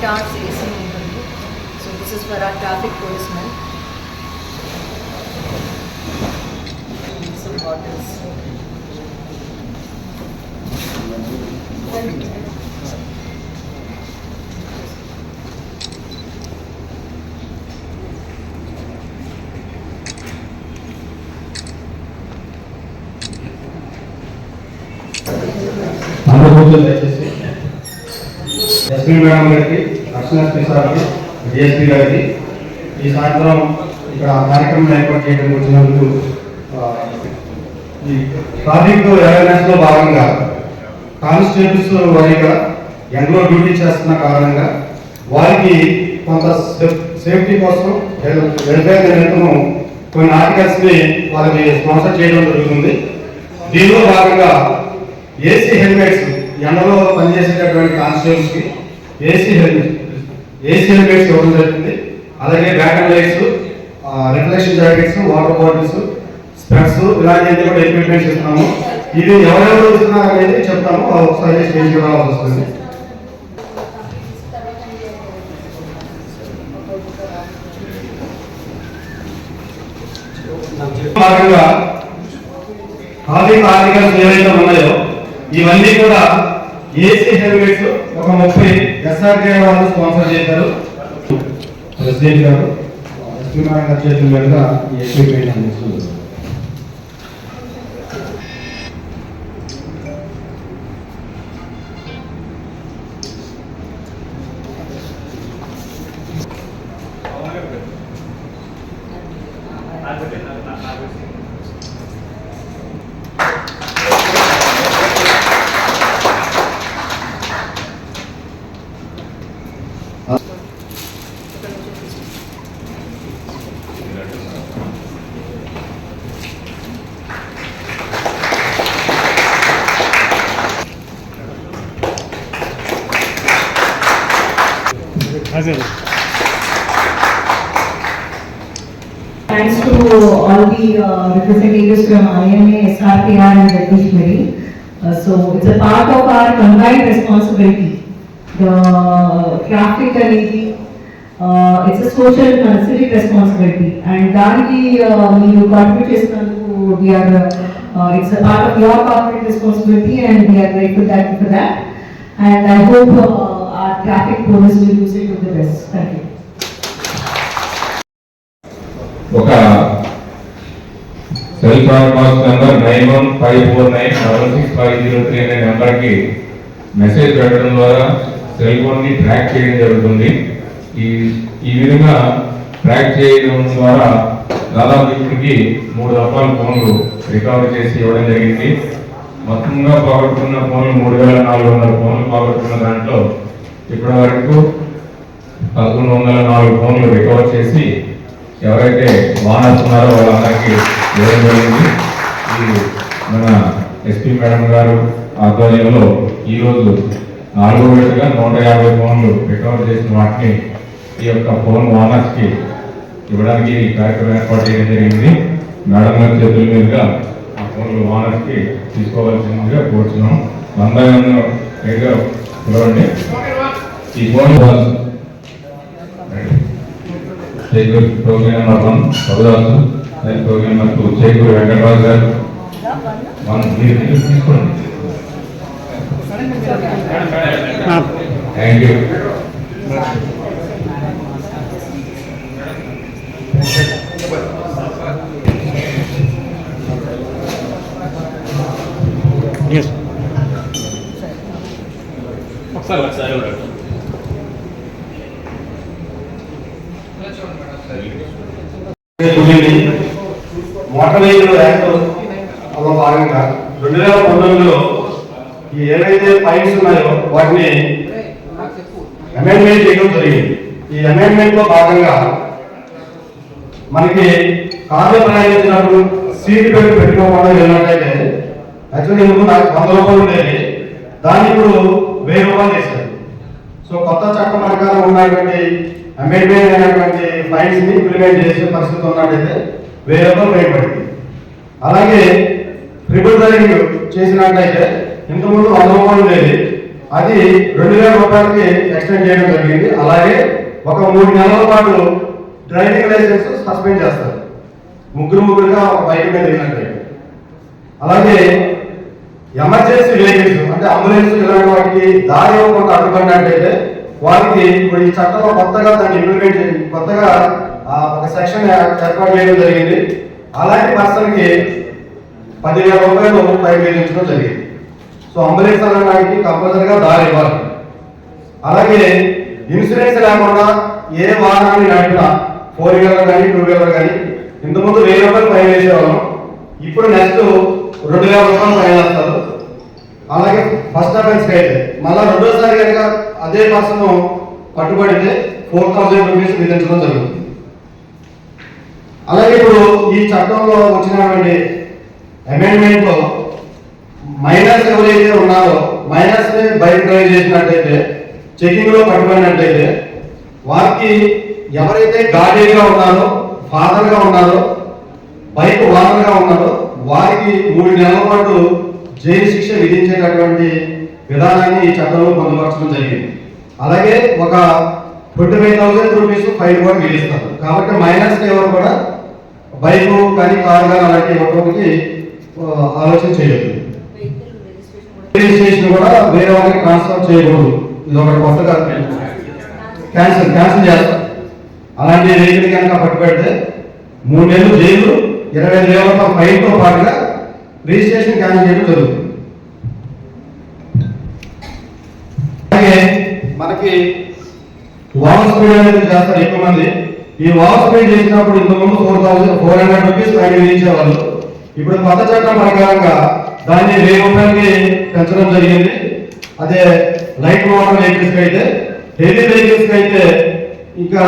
guitars is in Mumbai. So this is for our traffic policeman. Some bottles. Thank you. Lakshmi madam గారికి రక్షణ SP సార్కి DSP గారికి. ఈ సాయంత్రం ఇక్కడ కార్యక్రమం ఏర్పాటు చేయడం వచ్చినందుకు ఈ ట్రాఫిక్ అవేర్నెస్లో భాగంగా కానిస్టేబుల్స్ వారిగా ఎండలో డ్యూటీ చేస్తున్న కారణంగా వారికి కొంత సేఫ్- సేఫ్టీ కోసం వెల్ఫేర్ నిమిత్తము కొన్ని ఆర్టికల్స్ని వారికి స్పాన్సర్ చేయడం జరుగుతుంది. దీనిలో భాగంగా ఏసీ హెల్మెట్స్ ఎండలో పనిచేసేటటువంటి కానిస్టేబుల్స్కి ఏసీ హెల్మెట్ ఏసీ హెల్మెట్స్ ఇవ్వడం జరిగింది. అలాగే battery lights reflection jackets water bottles specs ఇలాంటివన్నీ కూడా ఎక్విప్మెంట్స్ ఇస్తున్నాము. ఇది ఎవరెవరు ఇస్తున్నారు అనేది చెప్తాము. ఒకసారి స్టేజ్ కూడా వస్తుంది. భాగంగా ఆర్థిక ఆర్టికల్స్ ఏవైతే ఉన్నాయో ఇవన్నీ కూడా ఏసీ హెల్మెట్స్ ఒక ముప్పై ఎస్ఆర్కే వాళ్ళు స్పాన్సర్ చేశారు. ప్రెసిడెంట్ గారు. లక్ష్మీనారాయణ నారాయణ గారి చేతుల మీదుగా ఈ equipment అందిస్తుంది Thanks to all the uh, representatives from IMA, SRPR and Jagdish Mary. Uh, So it's a part of our combined responsibility. The traffic అనేది uh, it's a social uh, civic responsibility and దానికి uh, మీరు contribute చేసినందుకు we are uh, it's a part of your corporate responsibility and we are grateful that for that. our traffic police will use it to the best. Thank you. ఒక cell phone box number nine one five four nine double six five zero three అనే నెంబర్కి message పెట్టడం ద్వారా cell ఫోన్ని track చేయడం జరుగుతుంది ఈ ఈ విధంగా ట్రాక్ చేయడం ద్వారా దాదాపు ఇప్పటికి మూడు రకాల ఫోన్లు రికవర్ చేసి ఇవ్వడం జరిగింది మొత్తంగా పోగొట్టుకున్న ఫోన్లు మూడు వేల నాలుగు వందల ఫోన్లు పోగొట్టుకున్న దాంట్లో ఇప్పటి వరకు పదకొండు వందల నాలుగు ఫోన్లు రికవర్ చేసి ఎవరైతే వానస్తున్నారో వాళ్ళందరికీ ఇవ్వడం జరిగింది. ఇది మన ఎస్పీ మేడం గారు ఆధ్వర్యంలో ఈరోజు నాలుగో విడతగా నూట యాభై ఫోన్లు రికవర్ చేసిన వాటిని ఈ యొక్క ఫోన్ ఓనర్స్కి ఇవ్వడానికి ఈ కార్యక్రమం ఏర్పాటు చేయడం జరిగింది. మేడం గారి చేతుల మీదుగా ఆ ఫోన్లు ఓనర్స్కి తీసుకోవాల్సిందిగా కోరుతున్నాం వంద మీదుగా పిలవండి. ఈ ఫోన్ చేకూరు ప్రోగ్రామ్ నెంబర్ వన్ ప్రభుదాసు దాని ప్రోగ్రామ్ నెంబర్ టూ చేకూరు వెంకటరాజు గారు వన్ మీరు తీసుకోండి థ్యాంక్ యూ కుదిరింది మోటార్ వెహికల్ యాక్ట్లో భాగంగా రెండు వేల పంతొమ్మిదిలో ఈ ఏవైతే ఫైన్స్ ఉన్నాయో వాటిని అమెండ్మెంట్ చేయడం జరిగింది. ఈ అమెండ్మెంట్లో భాగంగా మనకి కార్లు ప్రయాణించినప్పుడు సీట్ బెల్ట్ పెట్టుకోకుండా వెళ్ళినట్టయితే యాక్చువల్లీ ముందు నాకు వంద రూపాయలు ఉండేది. దాన్ని ఇప్పుడు వెయ్యి రూపాయలు చేశారు సో కొత్త చట్టం ప్రకారం ఉన్నటువంటి అమెండ్మెంట్ అయినటువంటి ఫైన్స్ని ఇంప్లిమెంట్ చేసే పరిస్థితి ఉన్నట్టయితే వెయ్యి రూపాయలు ఫైన్ పడింది అలాగే ట్రిపుల్ డ్రైవింగ్ చేసినట్లయితే ఇంతకుముందు వంద రూపాయలు ఉండేది. అది రెండు వేల రూపాయలకి ఎక్స్టెండ్ చేయడం జరిగింది. అలాగే ఒక మూడు నెలల పాటు డ్రైవింగ్ లైసెన్స్ సస్పెండ్ చేస్తారు. ముగ్గురు ముగ్గురుగా ఒక బైక్ మీద వెళ్ళినట్లయితే అలాగే ఎమర్జెన్సీ వెహికల్స్ అంటే అంబులెన్స్ ఇలాంటి వాటికి దారి ఇవ్వకుండా అడ్డుకున్నట్టయితే వారికి ఇప్పుడు ఈ చట్టంలో కొత్తగా దాన్ని ఇంప్లిమెంట్ కొత్తగా ఆ, ఒక సెక్షన్ ఏర్పాటు చేయడం జరిగింది. అలాంటి పర్సన్కి పదివేల రూపాయలు ఫైన్ విధించడం జరిగింది. సో అంబులెన్స్ అనడానికి కంపల్సరిగా దారి ఇవ్వాలి. అలాగే ఇన్సూరెన్స్ లేకుండా ఏ వాహనాన్ని నడిపినా ఫోర్ వీలర్ కానీ టూ వీలర్ కానీ ఇంతకుముందు వెయ్యి రూపాయలు ఫైన్ వేసేవాళ్ళం. ఇప్పుడు నెక్స్ట్ రెండు వేల రూపాయలు ఫైన్ వేస్తారు. అలాగే ఫస్ట్ అఫెన్స్కి అయితే మళ్ళీ రెండోసారి కనుక అదే పర్సన్ పట్టుబడితే ఫోర్ థౌజండ్ రూపీస్ విధించడం జరుగుతుంది. అలాగే ఇప్పుడు ఈ చట్టంలో వచ్చినటువంటి అమెండ్మెంట్ మైనర్స్ ఎవరైతే ఉన్నారో మైనర్స్ బైక్ డ్రైవ్ చేసినట్టయితే చెకింగ్లో పట్టుబడినట్టయితే వారికి ఎవరైతే గార్డియన్గా ఉన్నారో ఫాదర్గా ఉన్నారో బైక్ ఓనర్గా ఉన్నారో వారికి మూడు నెలల పాటు జైలు శిక్ష విధించేటటువంటి విధానాన్ని ఈ చట్టంలో పొందుపరచడం జరిగింది. అలాగే ఒక twenty five thousand rupees fine కూడా విధిస్తారు కాబట్టి మైనస్ ఎవరు కూడా బైక్ కానీ కారు కానీ అలాంటి ఇవ్వడానికి ఆలోచన చేయొద్దు. రిజిస్ట్రేషన్ కూడా వేరే వాళ్ళకి ట్రాన్స్ఫర్ చేయకూడదు. ఇది ఒకటి కొత్తగా క్యాన్సిల్ క్యాన్సిల్ చేస్తారు అలాంటి వెహికల్ కనుక పట్టుబెడితే మూడు నెలలు జైలు ఇరవై ఐదు వేల రూపాయల ఫైన్తో పాటుగా రిజిస్ట్రేషన్ క్యాన్సిల్ చేయడం జరుగుతుంది. మనకి ఓవర్ స్పీడ్ అనేది చేస్తారు ఎక్కువ మంది. ఈ ఓవర్ స్పీడ్ చేసినప్పుడు ఇంతకుముందు four thousand four hundred rupees fine విధించేవాళ్ళు ఇప్పుడు కొత్త చట్టం ప్రకారంగా దాన్ని వెయ్యి రూపాయలకి పెంచడం జరిగింది. అదే లైట్ మోటార్ వెహికల్స్ అయితే హెవీ వెహికల్స్ అయితే ఇంకా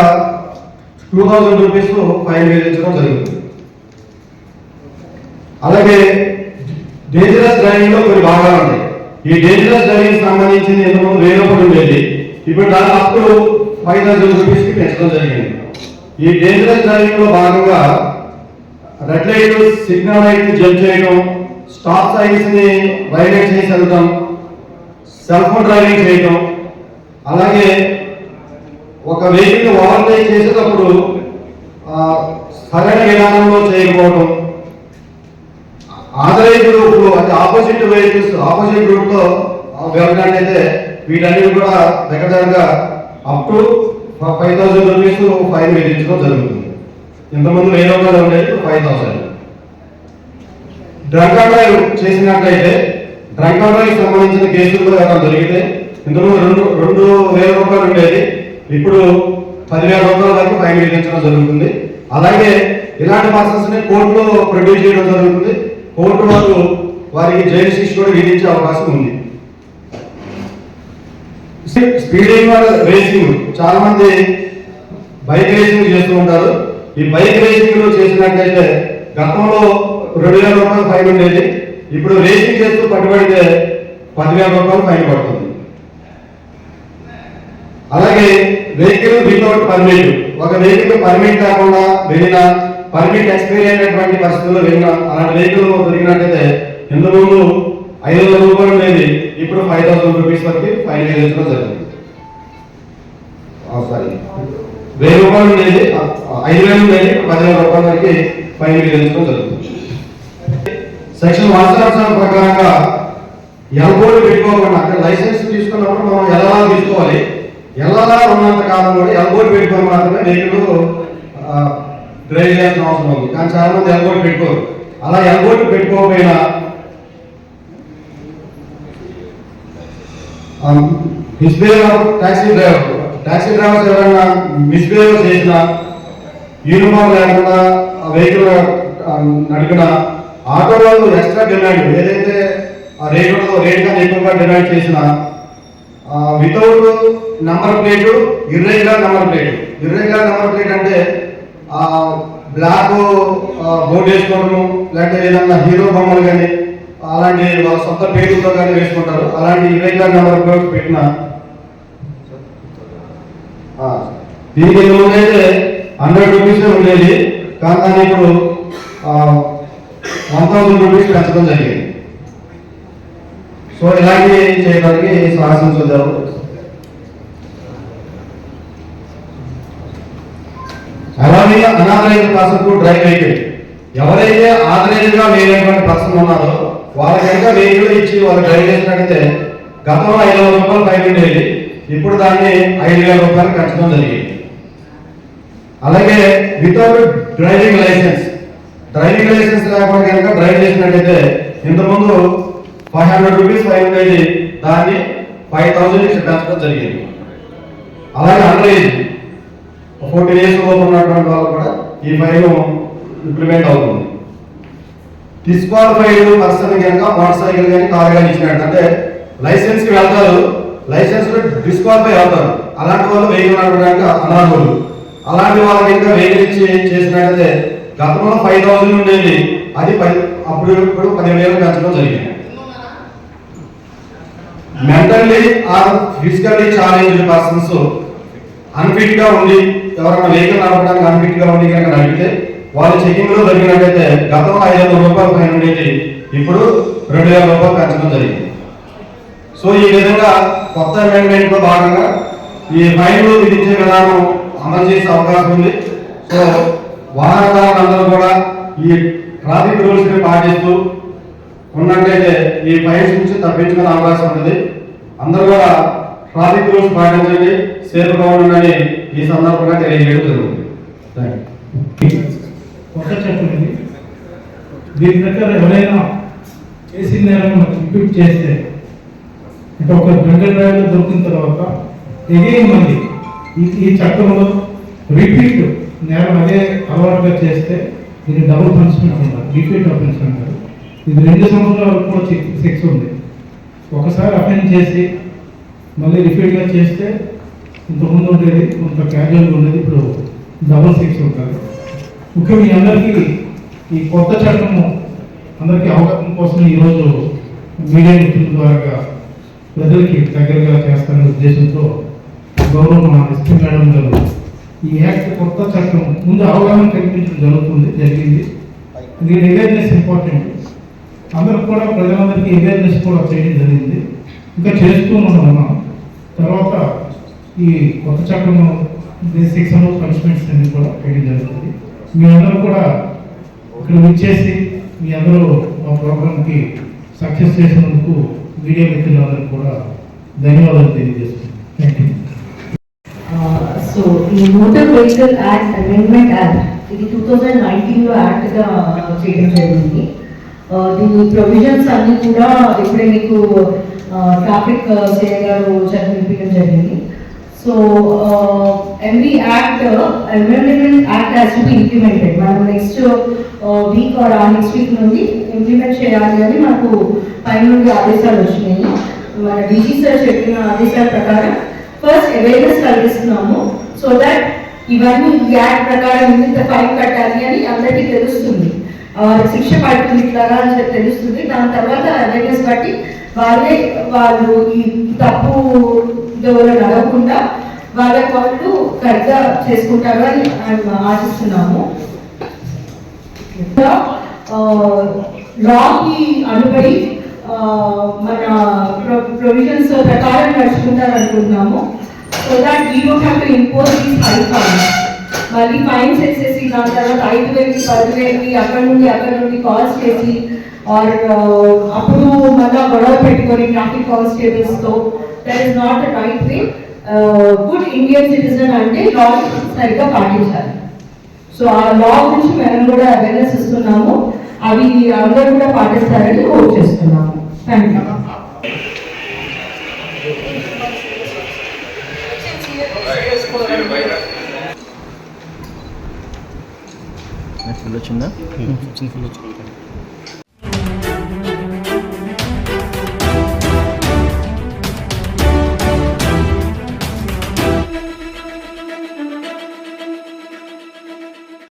టూ థౌసండ్ రూపీస్ ఫైన్ విధించడం జరిగింది. అలాగే డేంజరస్ డ్రైవింగ్లో కొన్ని భాగాలు ఉన్నాయి. ఈ డేంజరస్ డ్రైవింగ్ సంబంధించింది ఎంతమంది వెయ్యి రూపాయలు ఉండేది. ఇప్పుడు దాని టు ఫైవ్ థౌసండ్ పెంచడం జరిగింది. ఈ డేంజరస్ డ్రైవింగ్లో భాగంగా red light signal light jump చేయడం స్టాప్ సైన్స్ని వైలేట్ చేసి వెళ్ళడం సెల్ ఫోన్ డ్రైవింగ్ చేయడం అలాగే ఒక వెహికల్ ఓవర్టేక్ చేసేటప్పుడు సరైన విధానంలో చేయకపోవడం ఆదరైతుడు ఇప్పుడు అంటే ఆపోజిట్ వెహికల్స్ ఆపోజిట్ రూట్ వెళ్ళడానికి అయితే వీటన్నిటి కూడా దగ్గర దగ్గరగా up to five thousand rupees fine విధించడం జరుగుతుంది. ఇంతకుముందు వెయ్యి రూపాయలు ఉండేది five thousand drunk and drive చేసినట్లయితే డ్రంక్ అండ్ డ్రైవ్ సంబంధించిన కేసులు ఏమైనా జరిగితే ఇంతకుముందు రెండు రెండు వేల రూపాయలు ఉండేది. ఇప్పుడు పదివేల రూపాయల వరకు ఫైన్ విధించడం జరుగుతుంది. అలాగే ఇలాంటి పర్సన్స్ని కోర్టులో ప్రొడ్యూస్ చేయడం జరుగుతుంది. కోర్టు వారు వారికి జైలు శిక్ష కూడా విధించే అవకాశం ఉంది. Speeding racing. చాలా మంది బైక్ రేసింగ్ చేస్తూ ఉంటారు. ఈ బైక్ రేసింగ్లో చేసినట్లయితే గతంలో రెండు వేల రూపాయలు ఫైన్ ఉండేది. ఇప్పుడు రేసింగ్ చేస్తూ పట్టుబడితే పదివేల రూపాయలు ఫైన్ పడుతుంది. అలాగే వెహికల్ వితౌట్ పర్మిట్. ఒక వెహికల్ పర్మిట్ కాకుండా వెళ్ళినా పర్మిట్ ఎక్స్పైర్ అయినటువంటి పరిస్థితుల్లో వెళ్ళినా అలాంటి వెహికల్ దొరికినట్లయితే ఇంతకుముందు ఐదు వందల రూపాయలు ఉండేది. ఇప్పుడు ఫైవ్ థౌసండ్ రూపీస్ వరకు ఫైన్ విధించడం జరిగింది. సారీ వెయ్యి రూపాయలు ఉండేది. ఐదు వేలు ఉండేది. పదివేల రూపాయల వరకు ఫైన్ విధించడం జరుగుతుంది సెక్షన్ వన్ సెవెన్ ప్రకారంగా ఎల్బోలు పెట్టుకోకుండా అంటే లైసెన్స్ తీసుకున్నప్పుడు మనం ఎలా తీసుకోవాలి. ఎలా ఉన్నంత కాలం కూడా ఎల్బోలు పెట్టుకొని మాత్రమే వెహికల్ డ్రైవ్ చేయాల్సిన అవసరం ఉంది. కానీ చాలా మంది ఎల్బోలు పెట్టుకోరు. అలా ఎల్బోలు పెట్టుకోకపోయినా misbehave taxi driver taxi drivers ఎవరైనా మిస్బిహేవ్ చేసిన యూనిఫామ్ లేకుండా వెహికల్ um, నడిపిన ఆటో వాళ్ళు ఎక్స్ట్రా డిమాండ్ ఏదైతే ఆ రేట్ ఉంటుందో రేట్ కన్నా ఎక్కువగా డిమాండ్ చేసిన without number plate irregular number plate irregular number plate అంటే బ్లాక్ బోర్డు వేసుకోవడము లేకపోతే ఏదన్నా హీరో బొమ్మలు కానీ అలాంటి వాళ్ళ సొంత పేరుతో కానీ వేసుకుంటారు. అలాంటి ఇర్రెగ్యులర్ నెంబర్ ప్లేట్ పెట్టిన దీని దీనికి ముందైతే హండ్రెడ్ రూపీస్ ఉండేది. కానీ ఇప్పుడు వన్ థౌసండ్ రూపీస్ పెంచడం జరిగింది. సో ఇలాంటి చేయడానికి సాహసం చూద్దాము అలాగే అనాథరైజ్ పర్సన్ డ్రైవ్ వెహికల్ ఎవరైతే ఆథరైజ్ లేనటువంటి వేరేటువంటి పర్సన్ ఉన్నారో వాళ్ళకి కనుక వెహికల్ ఇచ్చి వాళ్ళు డ్రైవ్ చేసినట్టయితే గతంలో ఐదు వందల రూపాయలు ఫైన్ ఉండేది ఇప్పుడు దాన్ని ఐదు వేల రూపాయలు పెంచడం జరిగింది. అలాగే without driving licence driving licence లేకుండా కనుక డ్రైవ్ చేసినట్టయితే ఇంతకుముందు ఫైవ్ హండ్రెడ్ రూపీస్ ఫైన్ ఉండేది దాన్ని ఫైవ్ థౌసండ్ పెంచడం జరిగింది. అలాగే అండర్ ఏజ్ ఫోర్టీన్ ఇయర్స్ లోపు ఉన్నటువంటి వాళ్ళు కూడా ఈ ఫైన్ ఇంప్లిమెంట్ అవుతుంది. డిస్క్వాలిఫైడ్ పర్సన్ కనుక మోటార్ సైకిల్ కానీ కార్ కానీ ఇచ్చినట్టు అంటే లైసెన్స్కి వెళ్తారు. లైసెన్స్ డిస్క్వాలిఫై అవుతారు. అలాంటి వాళ్ళు వెహికల్ నడపడానికి అనర్హులు. అలాంటి వాళ్ళకి ఇంకా వెహికల్ ఇచ్చి చేసినట్టయితే గతంలో ఫైవ్ థౌసండ్ ఉండేది. అది పది అప్పుడు ఇప్పుడు పదివేలు పెంచడం జరిగింది. Mentally or physically challenged persons అన్ఫిట్గా ఉండి ఎవరైనా వెహికల్ నడపడానికి అన్ఫిట్గా ఉండి కనుక నడిపితే వాళ్ళు చెకింగ్లో దొరికినట్టయితే గతంలో ఐదు వందల రూపాయలు ఫైన్ ఉండేది ఇప్పుడు రెండు వేల రూపాయలు పెంచడం జరిగింది. సో ఈ విధంగా కొత్త అమెండ్మెంట్లో భాగంగా ఈ ఫైన్లు విధించే విధానం అమలు చేసే అవకాశం ఉంది. సో వాహనదారులందరూ కూడా ఈ ట్రాఫిక్ రూల్స్ని పాటిస్తూ ఉన్నట్లయితే ఈ ఫైన్స్ నుంచి తప్పించుకునే అవకాశం ఉంటుంది. అందరూ కూడా ట్రాఫిక్ రూల్స్ పాటించండి సేఫ్గా ఉండండి ఈ సందర్భంగా తెలియజేయడం జరుగుతుంది. థ్యాంక్ యూ కొత్త చట్టం ఇది దీని ప్రకారం ఎవరైనా చేసిన నేరం రిపీట్ చేస్తే అంటే ఒక గంట డ్రైవర్ దొరికిన తర్వాత ఎగైన్ మళ్ళీ ఈ చట్టంలో రిపీట్ నేరం అదే అలవాటుగా చేస్తే ఇది డబుల్ పనిష్మెంట్ ఉండాలి రిపీట్ అఫెన్స్ అంటారు. ఇది రెండు సంవత్సరాల వరకు కూడా శిక్ష- ఉంది. ఒకసారి అఫెన్స్ చేసి మళ్ళీ రిపీట్గా చేస్తే ఇంతకుముందు ఉండేది కొంత క్యాజువల్గా ఉండేది ఇప్పుడు డబుల్ శిక్ష ఉంటుంది ముఖ్యంగా మీ అందరికీ ఈ కొత్త చట్టము అందరికీ అవగాహన కోసం ఈరోజు మీడియా మిత్రుల ద్వారా ప్రజలకి దగ్గరగా చేస్తారనే ఉద్దేశంతో గౌరవం మా ఎస్పీ మేడం గారు ఈ యాక్ట్ కొత్త చట్టం ముందు అవగాహన కల్పించడం జరుగుతుంది జరిగింది. దీని అవేర్నెస్ ఇంపార్టెంట్ అందరికి కూడా ప్రజలందరికీ అవేర్నెస్ కూడా చేయడం జరిగింది. ఇంకా చేస్తూ ఉన్నాం. తర్వాత ఈ కొత్త చట్టం శిక్షణ పనిష్మెంట్స్ అనేది కూడా చేయడం జరుగుతుంది. మీ అందరూ కూడా ఇక్కడ వచ్చేసి మీ అందరూ మా ప్రోగ్రామ్కి సక్సెస్ చేసినందుకు మీడియా మిత్రులందరూ కూడా ధన్యవాదాలు తెలియజేస్తున్నాను. థ్యాంక్ యూ సో ఈ motor vehicle act amendment act ఇది టూ థౌజండ్ నైన్టీన్లో యాక్ట్గా చేయడం జరిగింది. Uh, దీని ప్రొవిజన్స్ అన్నీ కూడా ఇప్పుడే మీకు ట్రాఫిక్ సేవ గారు చదివించడం జరిగింది. So every act amendment act has to be implemented మనం next week or uh next week నుండి ఇంప్లిమెంట్ చేయాలి అని మాకు పైన నుండి ఆదేశాలు వచ్చినాయి. మన డీజీ సార్ చెప్పిన ఆదేశాల ప్రకారం ఫస్ట్ అవేర్నెస్ కలిగిస్తున్నాము. సో దట్ ఇవన్నీ ఈ యాక్ట్ ప్రకారం ఇంత ఫైన్ కట్టాలి అని అందరికీ తెలుస్తుంది. శిక్ష పడుతుంది ఇట్లాగా అని తెలుస్తుంది. దాని తర్వాత అవేర్నెస్ బట్టి వాళ్ళే వాళ్ళు ఈ తప్పు ఎవరు నడవకుండా వాళ్ళకు వాళ్ళు కరెక్ట్గా చేసుకుంటారని ఆశిస్తున్నాము. లాకి అనుబడి మన ప్రొవిజన్స్ ప్రకారం నడుచుకుంటారు అనుకుంటున్నాము so that we don't have to impose these high మళ్ళీ ఫైన్స్ వేసేసి దాని తర్వాత ఐదు వేలకి పది అక్కడ నుండి అక్కడ నుండి కాల్స్ చేసి ఆర్ uh, అప్పుడు మళ్ళా గొడవ పెట్టుకొని traffic కానిస్టేబుల్స్తో that is not a right way good Indian citizen అంటే లా సరిగ్గా పాటించాలి. సో ఆ లా గురించి మేము కూడా అవేర్నెస్ ఇస్తున్నాము. అవి అందరూ కూడా పాటిస్తారని కోట్ చేస్తున్నాము థ్యాంక్ యూ 불러쳤나? 응, 엄청 불러쳤다.